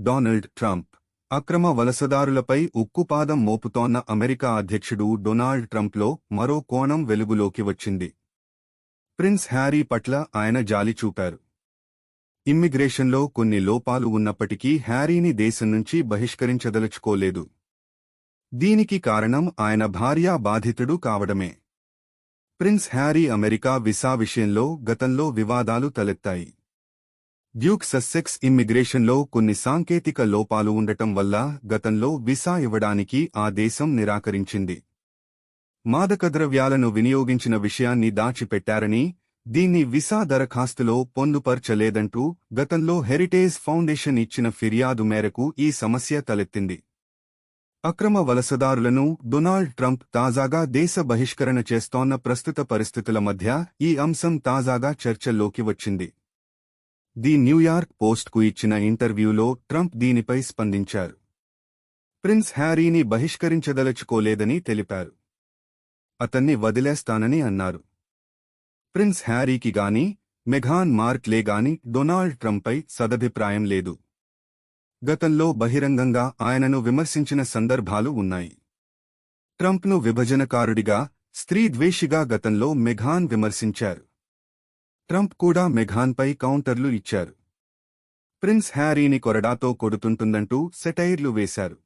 Donald Trump. అక్రమ వలసదారులపై ఉక్కుపాదం మోపుతోన్న America అధ్యక్షుడు డొనాల్డ్ ట్రంప్లో మరో కోణం వెలుగులోకి వచ్చింది. ప్రిన్స్ హ్యారీ పట్ల ఆయన జాలి చూపారు. ఇమ్మిగ్రేషన్లో కొన్ని లోపాలు ఉన్నప్పటికీ హ్యారీని దేశం నుంచి బహిష్కరించదలుచుకోలేదు. దీనికి కారణం ఆయన భార్యా బాధితుడు కావడమే. ప్రిన్స్ హ్యారీ అమెరికా విసా విషయంలో గతంలో వివాదాలు తలెత్తాయి. డ్యూక్ సస్సెక్స్ ఇమ్మిగ్రేషన్లో కొన్ని సాంకేతిక లోపాలు ఉండటం వల్ల గతంలో విసా ఇవ్వడానికి ఆ దేశం నిరాకరించింది. మాదకద్రవ్యాలను వినియోగించిన విషయాన్ని దాచిపెట్టారని దీన్ని విసా దరఖాస్తులో పొందుపర్చలేదంటూ గతంలో హెరిటేజ్ ఫౌండేషన్ ఇచ్చిన ఫిర్యాదు మేరకు ఈ సమస్య తలెత్తింది. అక్రమ వలసదారులను డొనాల్డ్ ట్రంప్ తాజాగా దేశ బహిష్కరణ చేస్తోన్న ప్రస్తుత పరిస్థితుల మధ్య ఈ అంశం తాజాగా చర్చల్లోకి వచ్చింది. ది న్యూయార్క్ పోస్ట్కు ఇచ్చిన ఇంటర్వ్యూలో ట్రంప్ దీనిపై స్పందించారు. ప్రిన్స్ హ్యారీని బహిష్కరించదలుచుకోలేదని తెలిపారు. అతన్ని వదిలేస్తానని అన్నారు. ప్రిన్స్ హ్యారీకి గాని మెఘాన్ మార్క్లే గాని డొనాల్డ్ ట్రంప్పై సదభిప్రాయం లేదు. గతంలో బహిరంగంగా ఆయనను విమర్శించిన సందర్భాలు ఉన్నాయి. ట్రంప్ను విభజనకారుడిగా స్త్రీద్వేషిగా గతంలో మెఘాన్ విమర్శించారు. ట్రంప్ కూడా మెఘాన్పై కౌంటర్లు ఇచ్చారు. ప్రిన్స్ హ్యారీని కొరడాతో కొడుతుంటుందంటూ సెటైర్లు వేశారు.